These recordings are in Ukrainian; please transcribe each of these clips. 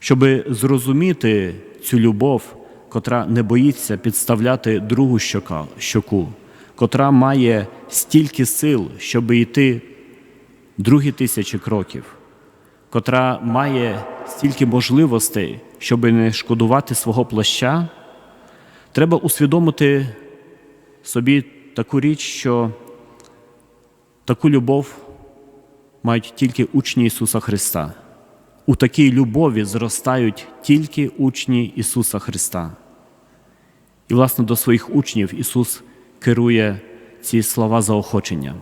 щоб зрозуміти цю любов, котра не боїться підставляти другу щоку, котра має стільки сил, щоб йти другі тисячі кроків, котра має стільки можливостей, щоб не шкодувати свого плаща, треба усвідомити собі таку річ, що таку любов мають тільки учні Ісуса Христа. У такій любові зростають тільки учні Ісуса Христа. І, власне, до своїх учнів Ісус керує ці слова заохочення.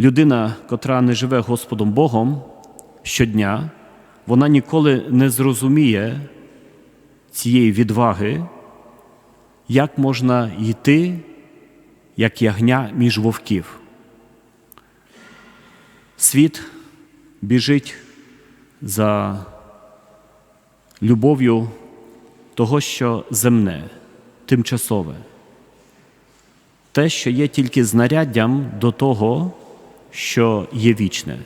Людина, котра не живе Господом Богом щодня, вона ніколи не зрозуміє цієї відваги, як можна йти, як ягня між вовків. Світ біжить за любов'ю того, що земне, тимчасове, те, що є тільки знаряддям до того, що є вічне.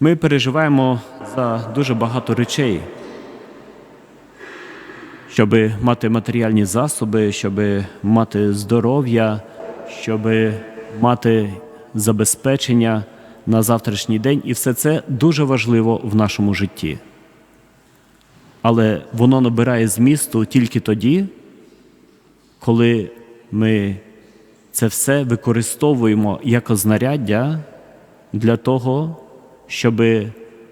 Ми переживаємо за дуже багато речей, щоб мати матеріальні засоби, щоб мати здоров'я, щоб мати забезпечення на завтрашній день, і все це дуже важливо в нашому житті. Але воно набирає змісту тільки тоді, коли ми це все використовуємо як знаряддя для того, щоб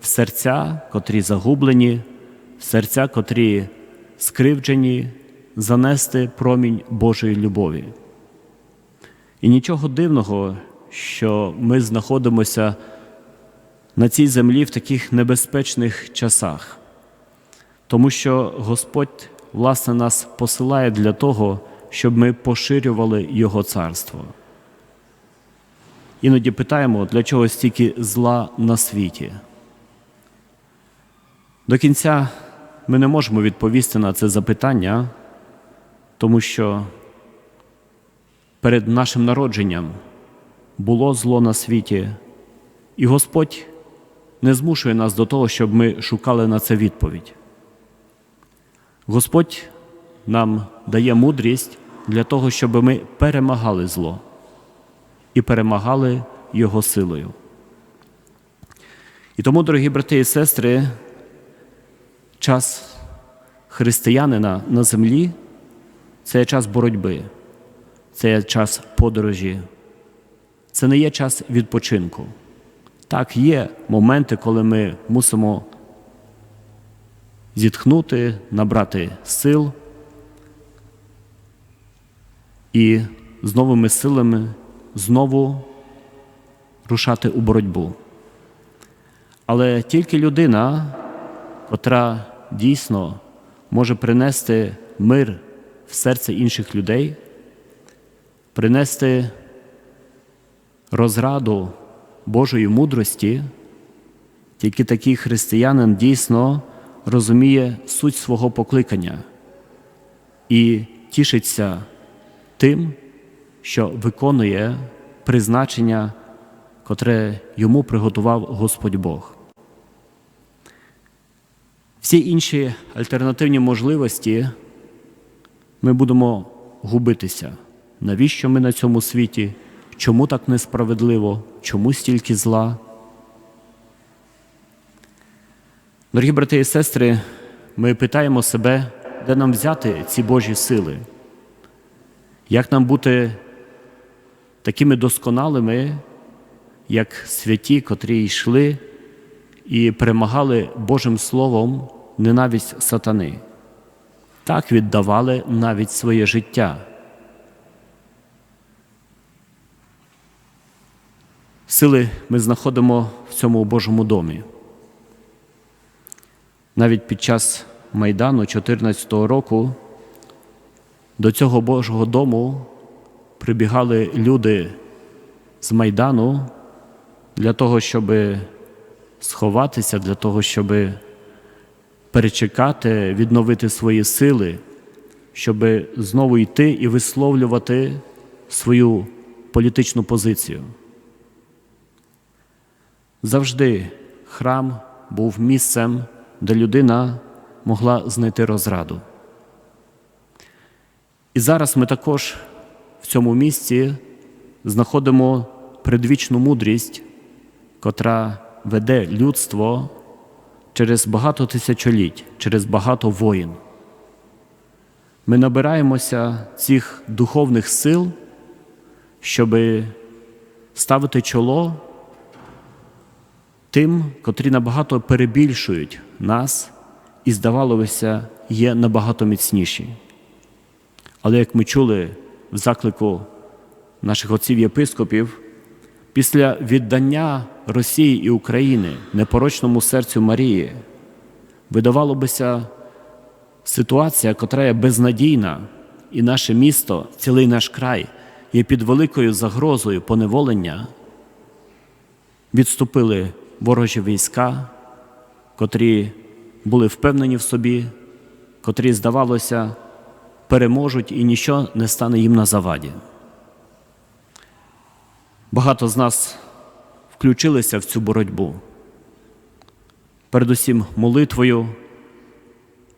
в серця, котрі загублені, в серця, котрі скривджені, занести промінь Божої любові. І нічого дивного, що ми знаходимося на цій землі в таких небезпечних часах, тому що Господь, власне, нас посилає для того, щоб ми поширювали Його царство. Іноді питаємо, для чого стільки зла на світі. До кінця ми не можемо відповісти на це запитання, тому що перед нашим народженням було зло на світі, і Господь не змушує нас до того, щоб ми шукали на це відповідь. Господь нам дає мудрість для того, щоб ми перемагали зло і перемагали його силою. І тому, дорогі брати і сестри, час християнина на землі це час боротьби, це час подорожі, це не є час відпочинку. Так, є моменти, коли ми мусимо зітхнути, набрати сил і з новими силами знову рушати у боротьбу. Але тільки людина, котра дійсно може принести мир в серце інших людей, принести розраду Божої мудрості, тільки такий християнин дійсно розуміє суть свого покликання і тішиться тим, що виконує призначення, котре йому приготував Господь Бог. Всі інші альтернативні можливості ми будемо губитися. Навіщо ми на цьому світі? Чому так несправедливо? Чому стільки зла? Дорогі брати і сестри, ми питаємо себе, де нам взяти ці Божі сили? Як нам бути такими досконалими, як святі, котрі йшли і перемагали Божим Словом ненависть сатани? Так віддавали навіть своє життя. Сили ми знаходимо в цьому Божому домі. Навіть під час Майдану 2014 року до цього Божого дому прибігали люди з Майдану для того, щоб сховатися, для того, щоб перечекати, відновити свої сили, щоб знову йти і висловлювати свою політичну позицію. Завжди храм був місцем, де людина могла знайти розраду. І зараз ми також в цьому місці знаходимо предвічну мудрість, котра веде людство через багато тисячоліть, через багато воїн. Ми набираємося цих духовних сил, щоб ставити чоло тим, котрі набагато перебільшують нас і, здавалося, є набагато міцніші. Але як ми чули в заклику наших отців єпископів, після віддання Росії і України непорочному серцю Марії, видавало бися ситуація, котра є безнадійна, і наше місто, цілий наш край є під великою загрозою поневолення, відступили ворожі війська, котрі були впевнені в собі, котрі, здавалося, переможуть і нічого не стане їм на заваді. Багато з нас включилися в цю боротьбу. Передусім молитвою,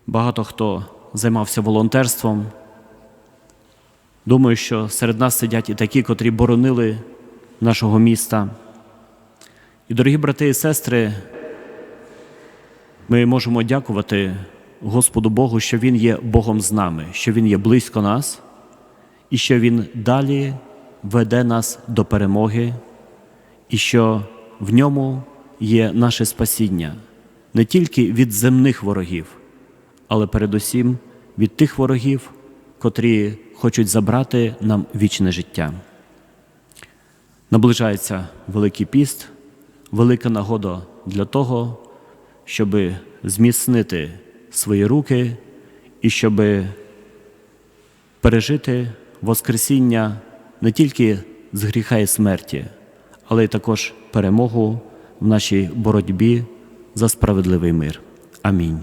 багато хто займався волонтерством. Думаю, що серед нас сидять і такі, котрі боронили нашого міста. І, дорогі брати і сестри, ми можемо дякувати Господу Богу, що Він є Богом з нами, що Він є близько нас, і що Він далі веде нас до перемоги, і що в ньому є наше спасіння не тільки від земних ворогів, але передусім від тих ворогів, котрі хочуть забрати нам вічне життя. Наближається Великий піст, велика нагода для того, щоб зміцнити свої руки і щоб пережити Воскресіння не тільки з гріха і смерті, але й також перемогу в нашій боротьбі за справедливий мир. Амінь.